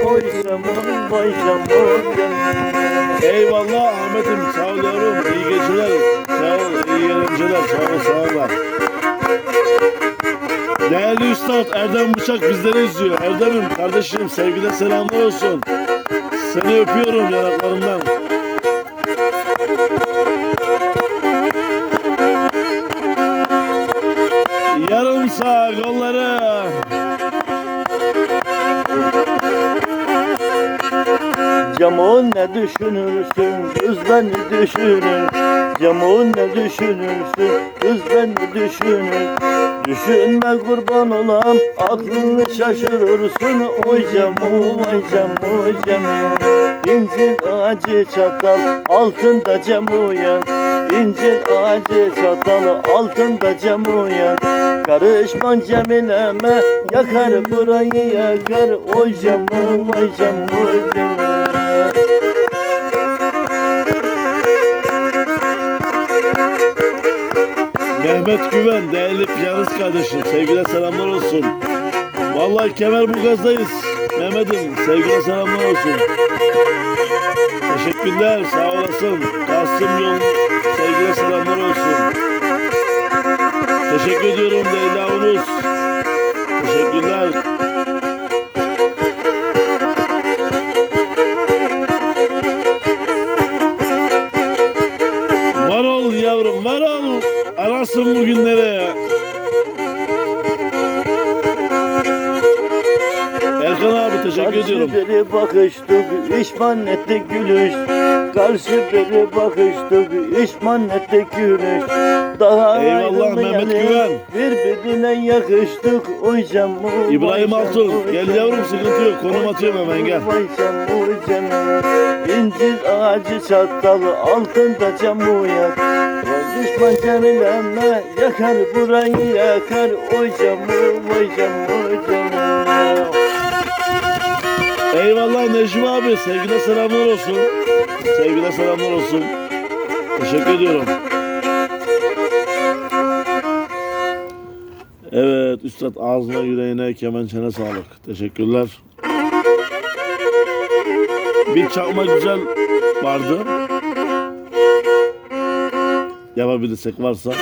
Cemal Cemal. Eyvallah Ahmet'im sağ ol yavrum. İyi geceler. Sağ ol. iyi eğlenceler. Sağ ol sağ ol. Değerli Üstad Erdem Bıçak bizleri izliyor. Erdem'im kardeşim sevgiler selamlar olsun. Seni öpüyorum yanaklarımdan. Yarım sağ kolları. Cemal ne düşünürsün? Kız beni düşünür? Cemal ne düşünürsün? Kız beni düşünür? Düşünme kurban olam aklını şaşırırsın. Oy Cemal vay Cemal Cemal İncir ağacı çatal altında cem uyan İncir ağacı çatalı altında cem uyan Karışman Cemile'me yakar burayı yakar. Oy Cemal vay Cemal Cemal Mehmet Güven, değerli piyanist kardeşim. Sevgiler selamlar olsun. Vallahi Kemerburgaz'dayız. Mehmet'im sevgiler selamlar olsun. Teşekkürler, sağ olasın. Kasım Yol, sevgiler selamlar olsun. Teşekkür ediyorum var ol. Arasın bugünleri. Erkan abi teşekkür ediyorum. Karşı beri bakıştık, işman ettik gülüş Karşı beri bakıştık, işman ettik gülüş Daha Eyvallah Mehmet Güven. Birbirine yakıştık, oy Cemil İbrahim Altun, gel yavrum, sıkıntı yok. Konum atıyorum hemen, gel. Vay Cemil Cemil İncir ağacı çatalı altında camı yak düşman Cemile'me yakar burayı yakar Oy Cemil vay Cemil Cemil Eyvallah Necmi abi. Sevgiler selamlar olsun. Sevgiler selamlar olsun. Teşekkür ediyorum. Evet Üstad ağzına yüreğine kemençene sağlık. Teşekkürler. Bir çakma güzel vardı. Yapabilirsek varsa.